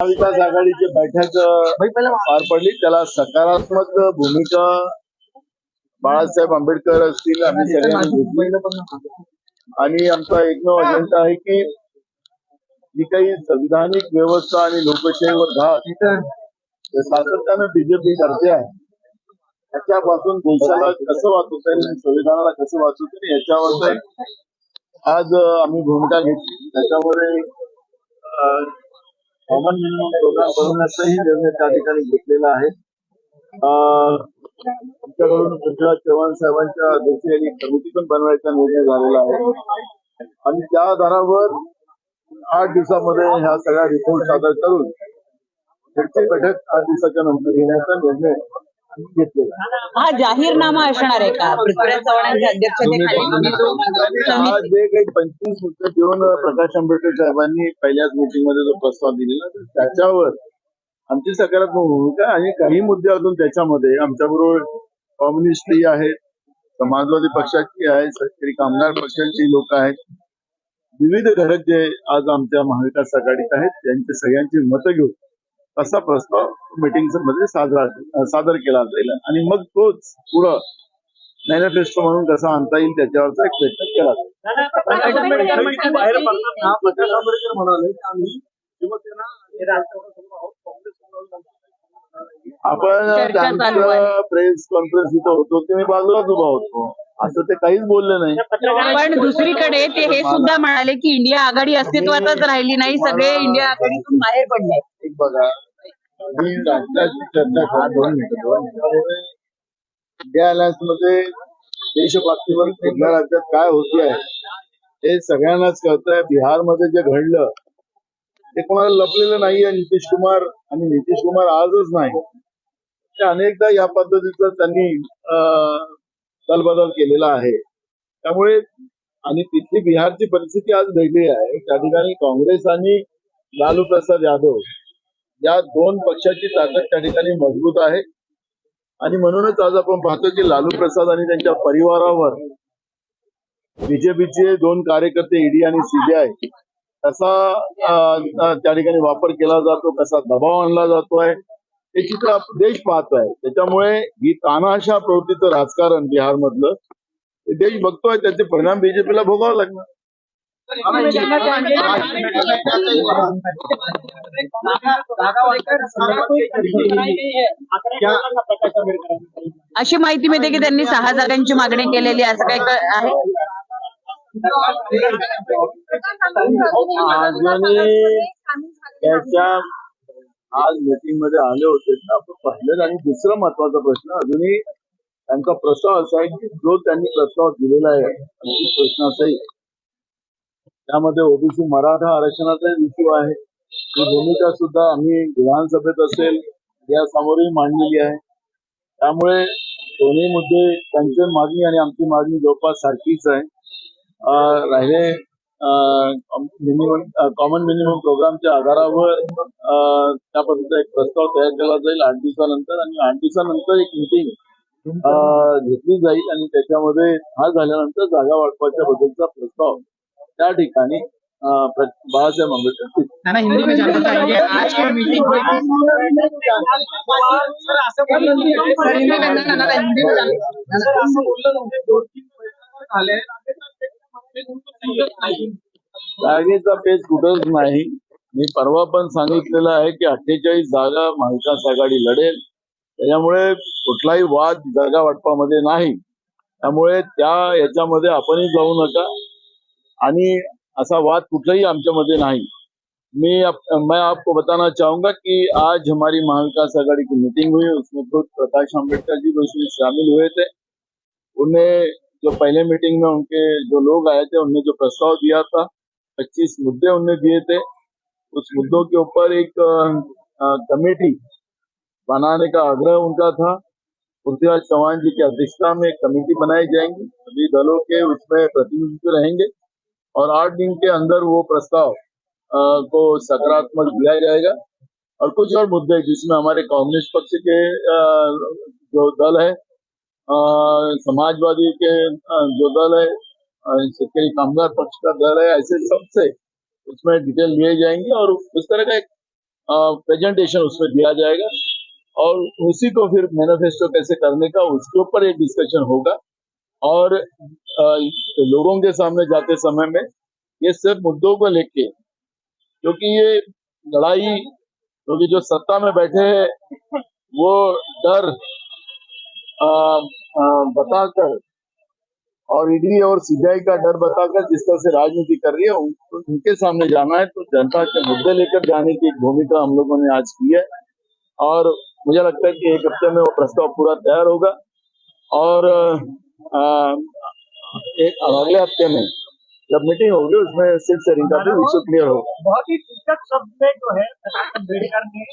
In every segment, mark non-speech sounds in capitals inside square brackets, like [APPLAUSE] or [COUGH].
महाविकास आघाडीची बैठक पार पडली. त्याला सकारात्मक भूमिका बाळासाहेब आंबेडकर असतील आम्ही सगळ्यांनी घेतली. आणि आमचा एकमेव अजेंडा आहे की जी काही संविधानिक व्यवस्था आणि लोकशाहीवर घात जे सातत्यानं बीजेपी करते आहे त्याच्यापासून देशाला कसं वाचवता येईल आणि संविधानाला कसं वाचवता येईल याच्यावर आज आम्ही भूमिका घेतली. त्याच्यामध्ये कॉमन मिनिमम प्रोग्राम बनवण्याचाही निर्णय त्या ठिकाणी घेतलेला आहे. आमच्याकडून पृथ्वीराज चव्हाण साहेबांच्या अध्यक्षतेखाली कमिटी पण बनवायचा निर्णय झालेला आहे. आणि त्या आधारावर आठ दिवसामध्ये ह्या सगळ्या रिपोर्ट सादर करून पुढची बैठक आठ दिवसाच्या नंतर घेण्याचा निर्णय हा जाहीरनामा असणार आहे का? पृथ्वीराज चव्हाणांच्या अध्यक्षतेखाली? जे काही पंचवीस मुद्दे देऊन प्रकाश आंबेडकर साहेबांनी पहिल्याच मीटिंगमध्ये जो प्रस्ताव दिलेला त्याच्यावर आमची सकारात्मक भूमिका आणि काही मुद्दे अजून त्याच्यामध्ये. आमच्याबरोबर कम्युनिस्टही आहेत समाजवादी पक्षाची आहेत शेतकरी कामगार पक्षाची लोक आहेत. विविध घटक जे आज आमच्या महाविकास आघाडीत आहेत त्यांचे सगळ्यांची मतं घेऊन असा प्रस्ताव मीटिंगमध्ये साजरा सादर केला जाईल. आणि मग तोच पुढं मॅनिफेस्टो म्हणून कसा आणता येईल त्याच्यावरचा एक प्रयत्न केला. आपण चर्चा चालू आहे. त्यांचं प्रेस कॉन्फरन्स इथं होतो ते मी बाजूलाच उभा होतो. असं ते काहीच बोलले नाही. पण दुसरीकडे ते हे सुद्धा म्हणाले की इंडिया आघाडी अस्तित्वातच राहिली नाही सगळे इंडिया आघाडीतून बाहेर पडले. एक बघा मी राज्याची चर्चा करत दोन मिनिटं इंडिया अलायन्समध्ये कुठल्या राज्यात काय होते आहे हे सगळ्यांनाच कळतंय. बिहारमध्ये जे घडलं ते कोणाला लपलेलं नाहीये नितीश कुमार आणि नितीश कुमार आजच नाही. ते अनेकदा या पद्धतीचा त्यांनी दलबदल केलेला आहे. त्यामुळे आणि तिथली बिहारची परिस्थिती आज वेगळी आहे. त्या ठिकाणी काँग्रेस आणि लालू प्रसाद यादव या दोन पक्षाची ताकद त्या ठिकाणी मजबूत आहे. आणि म्हणूनच आज आपण पाहतो की लालू प्रसाद आणि त्यांच्या परिवारावर बीजेपीचे दोन कार्यकर्ते ईडी आणि सीबीआय कसा त्या ठिकाणी वापर केला जातो कसा दबाव आणला जातो आहे हे चित्र देश देश पाहतोय. त्याच्यामुळे ही तानाशा प्रवृत्तीचं राजकारण बिहार मधलं देश बघतोय त्याचे परिणाम बीजेपीला भोगावं लागणार. अशी माहिती मिळते की त्यांनी सहा जागांची मागणी केलेली आहे असं काही क- आहे? त्याच्या आज मीटिंगमध्ये आले होते. आपण पाहिलं आणि दुसरा महत्त्वाचा प्रश्न अजूनही त्यांचा प्रस्ताव असा आहे की जो त्यांनी प्रस्ताव दिलेला आहे प्रश्न असाही त्यामध्ये ओबीसी मराठा आरक्षणाचा इश्यू आहे. ही भूमिका सुद्धा आम्ही विधानसभेत असेल या समोरही मांडलेली आहे. त्यामुळे दोन्ही मुद्दे त्यांची मागणी आणि आमची मागणी जवळपास सारखीच आहे. राहिले मिनिमम कॉमन मिनिमम प्रोग्रामच्या आधारावर त्या पद्धतीचा एक प्रस्ताव तयार केला जाईल आठ दिवसानंतर आणि आठ दिवसानंतर एक मिटिंग घेतली जाईल आणि त्याच्यामध्ये हा झाल्यानंतर जागा वाटपाच्या बद्दलचा प्रस्ताव त्या ठिकाणी बाळासाहेब आंबेडकर नाना हिंदी में जानना चाहेंगे आज की मीटिंग सर हिंदी में नाना नाना हिंदी में. जागेचा पेच कुठंच नाही. मी परवा पण सांगितलेलं आहे की अठ्ठेचाळीस जागा महाविकास आघाडी लढेल. त्याच्यामुळे कुठलाही वाद जागा वाटपामध्ये नाही. त्यामुळे त्या याच्यामध्ये आपणही जाऊ नका. आणि असा वाद कुठलाही आमच्यामध्ये नहीं. मैं आप, मैं आपको बताना चाहूँगा कि आज हमारी महाविकास आघाड़ी की मीटिंग हुई उसमें खुद प्रकाश आम्बेडकर जी भी उसमें शामिल हुए थे। उन्हें जो पहले मीटिंग में उनके जो लोग आए थे उन्हें जो प्रस्ताव दिया था पच्चीस मुद्दे उन्हें दिए थे। उस मुद्दों के ऊपर एक कमेटी बनाने का आग्रह उनका था। पृथ्वीराज चौहान जी की अध्यक्षता में एक कमेटी बनाई जाएँगी। सभी दलों के उसमें प्रतिनिधित्व रहेंगे। और आठ दिन के अंदर वो प्रस्ताव को सकारात्मक दिया जाएगा। और कुछ और मुद्दे जिसमें हमारे कांग्रेस पक्ष के जो दल है समाजवादी के जो दल है शेतकरी कामगार पक्ष का दल है, ऐसे सबसे उसमें डिटेल लिए जाएँगे और उस तरह का एक प्रेजेंटेशन उसमें दिया जाएगा। और उसी को फिर मैनिफेस्टो कैसे करने का, उसके ऊपर एक डिस्कशन होगा। और लोगों के सामने जाते समय में ये सब मुद्दों को लेके, क्योंकि ये लड़ाई, क्योंकि जो सत्ता में बैठे हैं, वो डर बताकर और ईडी और सीबीआई का डर बताकर जिस तरह से राजनीति कर रही है, उन- उनके सामने जाना है तो जनता के मुद्दे लेकर जाने की भूमिका हम लोगों ने आज की है। और मुझे लगता है कि एक हफ़्ते में वो प्रस्ताव पूरा तैयार होगा। और अ, एक अगले हफ़्ते में जब मीटिंग होगी उसमें सीट शेयरिंग का भी इश्यू क्लियर होगा। बहुत ही सूचक शब्द में जो है प्रकाश अंबेडकर ने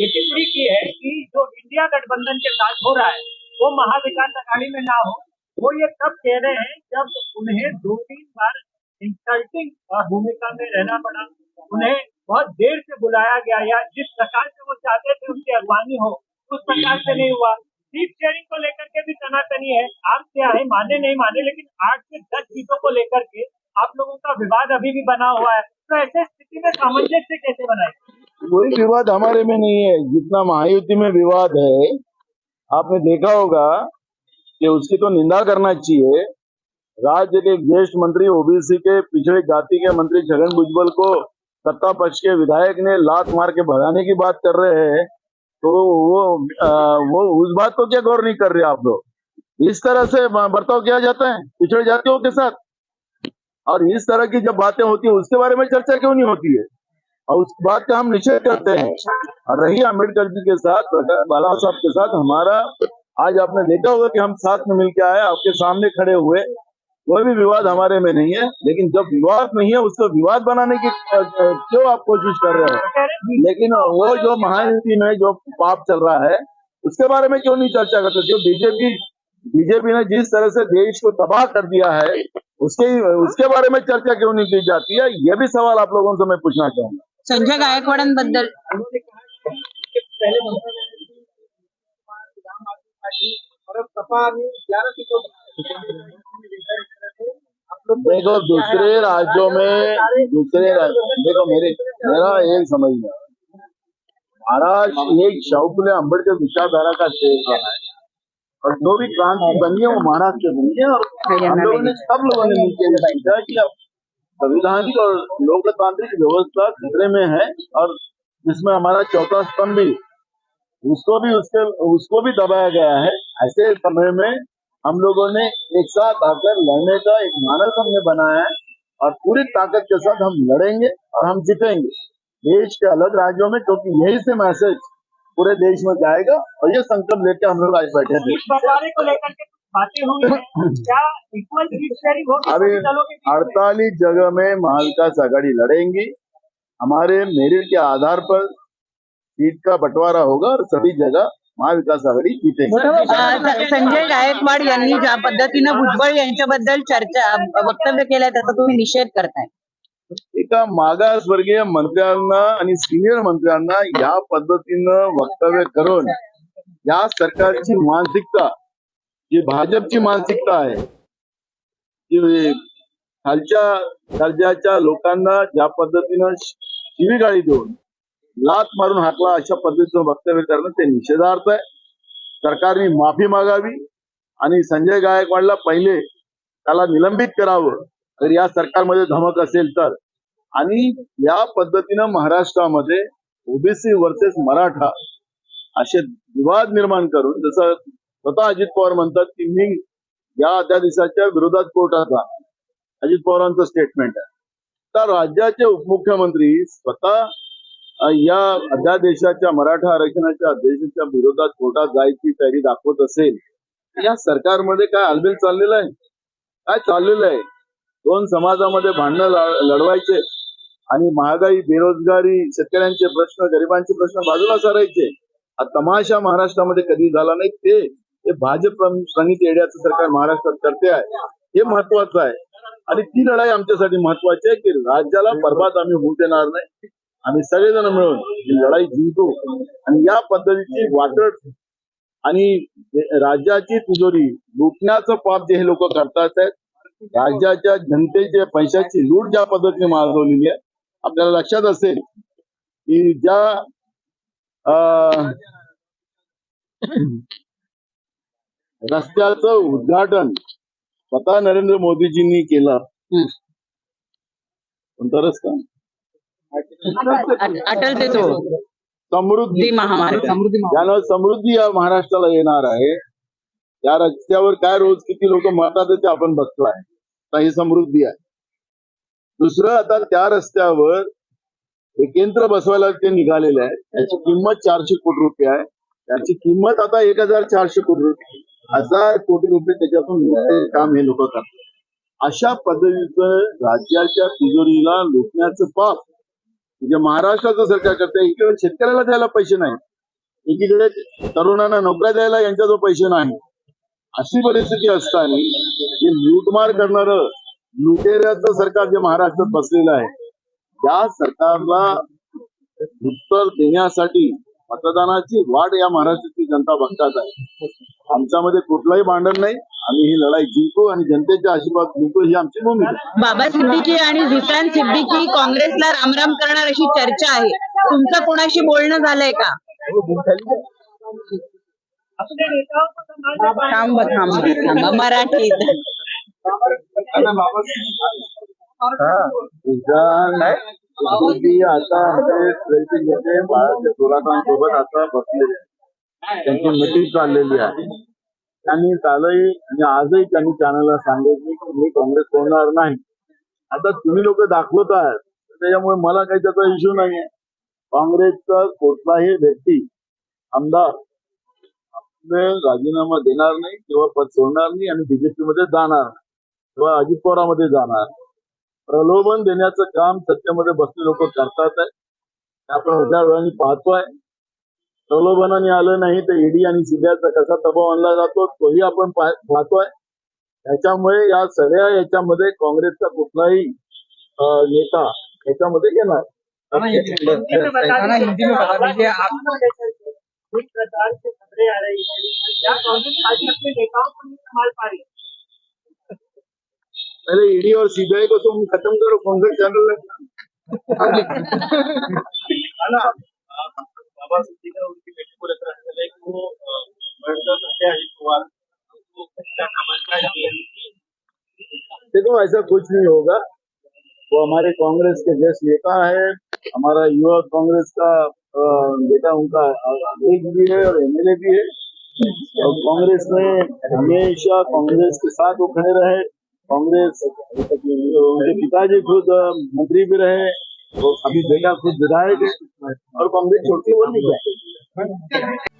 ये टिप्पणी की है कि जो इंडिया गठबंधन के साथ हो रहा है वो महाविकास अघाड़ी में ना हो वो ये तब कह रहे हैं जब उन्हें दो तीन बार इंसल्टिंग भूमिका में रहना पड़ा उन्हें बहुत देर से बुलाया गया या जिस प्रकार से वो चाहते थे उनकी अगवानी हो उस प्रकार से नहीं हुआ। सीट शेयरिंग को लेकर के भी तनातनी है। आप क्या है? माने नहीं माने, लेकिन आठ से दस सीटों को लेकर के आप लोगों का विवाद अभी भी बना हुआ है। तो ऐसे स्थिति में सामंजस्य कैसे बनाए? कोई विवाद हमारे में नहीं है। जितना महायुति में विवाद है, आपने देखा होगा कि उसकी तो निंदा करना चाहिए। राज्य के ज्येष्ठ मंत्री ओबीसी के, पिछड़े जाति के मंत्री छगन भुजबल को सत्ता पक्ष के विधायक ने लात मार के भगाने की बात कर रहे हैं। तो वो आ, वो उस बात को क्या गौर नहीं कर रहे आप लोग? इस तरह से बर्ताव किया जाता है पिछड़े जातियों के साथ। और इस तरह की जब बातें होती है उसके बारे में चर्चा क्यों नहीं होती है? और उस बात का हम निषेध करते हैं। और रही अंबेडकर जी के साथ बाला साहब के साथ हमारा आज आपने देखा होगा कि हम साथ में मिलकर आए आपके सामने खड़े हुए। कोई भी विवाद हमारे में नहीं है लेकिन जब विवाद नहीं है उसको विवाद बनाने की क्यों आप कोशिश कर रहे हो? लेकिन वो जो महायुति में जो पाप चल रहा है उसके बारे में क्यों नहीं चर्चा करते? जो बीजेपी बीजेपी ने जिस तरह से देश को तबाह कर दिया है उसके उसके बारे में चर्चा क्यों नहीं की जाती है? ये भी सवाल आप लोगों से मैं पूछना चाहूँगा। संजय गायकवाडांबद्दल पहले देखो दूसरे राज्यों में दूसरे राज्य देखो मेरे मेरा एक समझना महाराष्ट्र एक शाहफुले अंबेडकर विचारधारा का क्षेत्र है। और जो भी क्रांति बनी है वो महाराष्ट्र बनी है। और हम लोगों ने सब लोगों ने मिलकर कि अब संविधानिक और लोकतांत्रिक व्यवस्था खतरे में है। और जिसमें हमारा चौथा स्तंभ भी उसको भी उसके उसको भी दबाया गया है। ऐसे समय में हम लोगों ने एक साथ आकर लड़ने का एक मानस हमने बनाया है और पूरी ताकत के साथ हम लड़ेंगे और हम जीतेंगे। देश के अलग राज्यों में क्योंकि यही से मैसेज पूरे देश में जाएगा और ये संकल्प लेकर हम लोग आज बैठे थे अभी? अड़तालीस जगह में महाविकास आघाड़ी लड़ेंगी। हमारे मेरिट के आधार पर सीट का बंटवारा होगा और सभी जगह महाविकास आघाड़ी स- संजय गायकवाड यांनी ज्या पद्धतीनं भुजबळ यांच्याबद्दल चर्चा वक्तव्य केलंय त्याचा तुम्ही निषेध करताय. एका मागासवर्गीय मंत्र्यांना आणि सिनियर मंत्र्यांना या पद्धतीनं वक्तव्य करून या सरकारची मानसिकता जी भाजपची मानसिकता आहे जी खालच्या दर्जाच्या लोकांना ज्या पद्धतीनं शिवीगाळी देऊन लात मारून हाकला अशा पद्धतीचं वक्तव्य करणं ते निषेधार्थ आहे. सरकारने माफी मागावी आणि संजय गायकवाडला पहिले त्याला निलंबित करावं. तर या सरकारमध्ये धमक असेल तर. आणि या पद्धतीनं महाराष्ट्रामध्ये ओबीसी वर्सेस मराठा असे विवाद निर्माण करून जसं स्वतः अजित पवार म्हणतात की मी या अध्यादेशाच्या विरोधात कोर्टाचा अजित पवारांचं स्टेटमेंट आहे. तर राज्याचे उपमुख्यमंत्री स्वतः या अध्यादेशाच्या मराठा आरक्षणाच्या अध्यादेशाच्या विरोधात कोर्टात जायची तयारी दाखवत असेल या सरकारमध्ये काय अलबेल चाललेलं आहे? काय चाललेलं आहे? दोन समाजामध्ये भांडणं लढ- लढवायचे आणि महागाई बेरोजगारी शेतकऱ्यांचे प्रश्न गरिबांचे प्रश्न बाजूला सारायचे. हा तमाशा महाराष्ट्रामध्ये कधी झाला नाही ते ते भाजप प्रण- प्रणित येड्याचं सरकार महाराष्ट्रात करते आहे. हे महत्वाचं आहे. आणि ती लढाई आमच्यासाठी महत्वाची आहे की राज्याला बर्बाद आम्ही होऊ देणार नाही. आम्ही सगळेजण मिळून ही लढाई जिंकू. आणि या पद्धतीची वाटट आणि राज्याची तिजोरी लुटण्याचं पाप जे हे लोक करतात आहेत राज्याच्या जनतेच्या पैशाची लूट ज्या पद्धतीने माजवलेली आहे आपल्याला लक्षात असेल की ज्या रस्त्याचं उद्घाटन स्वतः नरेंद्र मोदीजींनी केलं. कोणता रस्ता? अटल सेतू समृद्धी महामार्ग. ज्यानं समृद्धी या महाराष्ट्राला येणार आहे त्या रस्त्यावर काय रोज किती लोक मरतात ते आपण बघतोय. आता ही समृद्धी आहे. दुसरं आता त्या रस्त्यावर एक केंद्र बसवायला ते निघालेले आहे त्याची किंमत चारशे कोटी रुपये आहे. त्याची किंमत आता एक हजार चारशे कोटी रुपये हजार कोटी रुपये त्याच्यातून काम हे लोक करतात. अशा पद्धतीचं राज्याच्या तिजोरीला लुटण्याचं पाप म्हणजे महाराष्ट्राचं सरकार करते इकडे शेतकऱ्याला द्यायला पैसे नाही एकीकडे तरुणांना नोकऱ्या द्यायला यांच्याजवळ पैसे नाही. अशी परिस्थिती असताना जे लूटमार करणार लुटेऱ्याचं सरकार जे महाराष्ट्रात बसलेलं आहे त्या सरकारला उत्तर देण्यासाठी मतदानाची वाट या महाराष्ट्राची जनता बघतात आहे. आमच्यामध्ये कुठलंही भांडण नाही. आम्ही ही लढाई जिंकू आणि जनतेच्या आशीर्वाद जिंकू ही आमची भूमिका. बाबा सिद्दीकी आणि झुसान सिद्दीकी काँग्रेसला रामराम करणार अशी चर्चा आहे. तुमचं कोणाशी बोलणं झालंय का? थांब थांब थांबा मराठीत. आता बसलेले आहे. त्यांची मिटिंग चाललेली आहे. त्यांनी कालही आणि आजही त्यांनी चॅनलला सांगितले की मी काँग्रेस सोडणार नाही. आता तुम्ही लोक दाखवत आहात. त्याच्यामुळे मला काही त्याचा इश्यू नाहीये. काँग्रेसचा कुठलाही व्यक्ती आमदार आपले राजीनामा देणार नाही किंवा पद सोडणार नाही आणि बीजेपी मध्ये जाणार नाही किंवा अजित पवारामध्ये जाणार प्रलोभन देण्याचं काम सत्तेमध्ये बसले लोक करतात आहे. आपण उद्या वेळाने पाहतोय प्रलोभनाने आलं नाही तर ईडी आणि सीबीआयचा कसा दबाव आणला जातो तोही आपण पाह- पाहतोय. त्याच्यामुळे या सगळ्या याच्यामध्ये काँग्रेसचा कुठलाही नेता याच्यामध्ये येणार. हिंदी में बता खाना हिंदी में बता दीजिए आप जिस प्रकार से खबरें आ रही है क्या कांग्रेस पार्टी अपने नेताओं को नहीं संभाल पा रही है पहले ईडी और सीबीआई को तुम खत्म करो कांग्रेस चैनल [LAUGHS] देखो, ऐसा कुछ नहीं होगा। वो हमारे कांग्रेस के जैसे नेता है। हमारा युवा कांग्रेस का बेटा उनका अध्यक्ष भी है और एमएलए भी है। और कांग्रेस में हमेशा कांग्रेस के साथ वो खड़े रहे। कांग्रेस उनके पिताजी खुद मंत्री भी रहे। और अभी बेटा खुद विधायक है और कांग्रेस छोटी वो नहीं है